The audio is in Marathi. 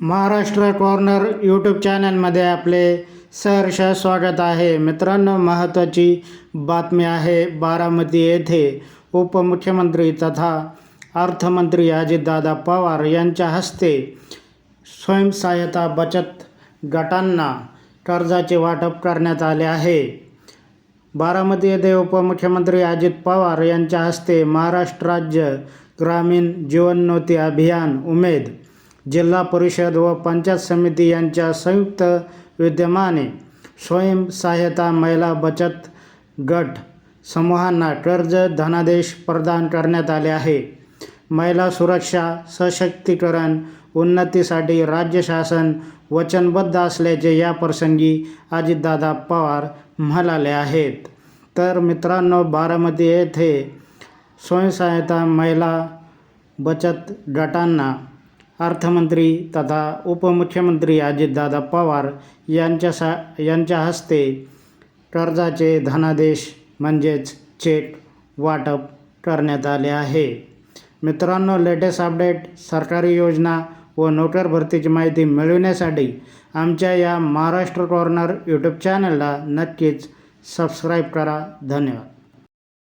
महाराष्ट्र कॉर्नर यूट्यूब चॅनलमध्ये आपले सहर्ष स्वागत आहे. मित्रांनो महत्त्वाची बातमी आहे बारामती येथे उपमुख्यमंत्री तथा अर्थमंत्री अजितदादा पवार यांच्या हस्ते स्वयंसहाय्यता बचत गटांना कर्जाचे वाटप करण्यात आले आहे. बारामती येथे उपमुख्यमंत्री अजित पवार यांच्या हस्ते महाराष्ट्र राज्य ग्रामीण जीवनोन्नती अभियान उमेद जिल्हा परिषद व पंचायत समिती यांच्या संयुक्त विद्यमाने स्वयंसहाय्यता महिला बचत गट समूहांना कर्ज धनादेश प्रदान करण्यात आले आहे. महिला सुरक्षा सशक्तीकरण उन्नतीसाठी राज्य शासन वचनबद्ध असल्याचे या प्रसंगी अजितदादा पवार म्हणाले आहेत. तर मित्रांनो बारामती येथे स्वयंसहायता महिला बचत गटांना अर्थमंत्री तथा उपमुख्यमंत्री अजितदादा पवार यांच्या सा यांच्या हस्ते कर्जाचे धनादेश म्हणजेच चेक वाटप करण्यात आले आहे. मित्रांनो लेटेस्ट अपडेट सरकारी योजना व नोकर भरतीची माहिती मिळविण्यासाठी आमच्या या महाराष्ट्र कॉर्नर यूट्यूब चॅनलला नक्कीच सबस्क्राईब करा. धन्यवाद.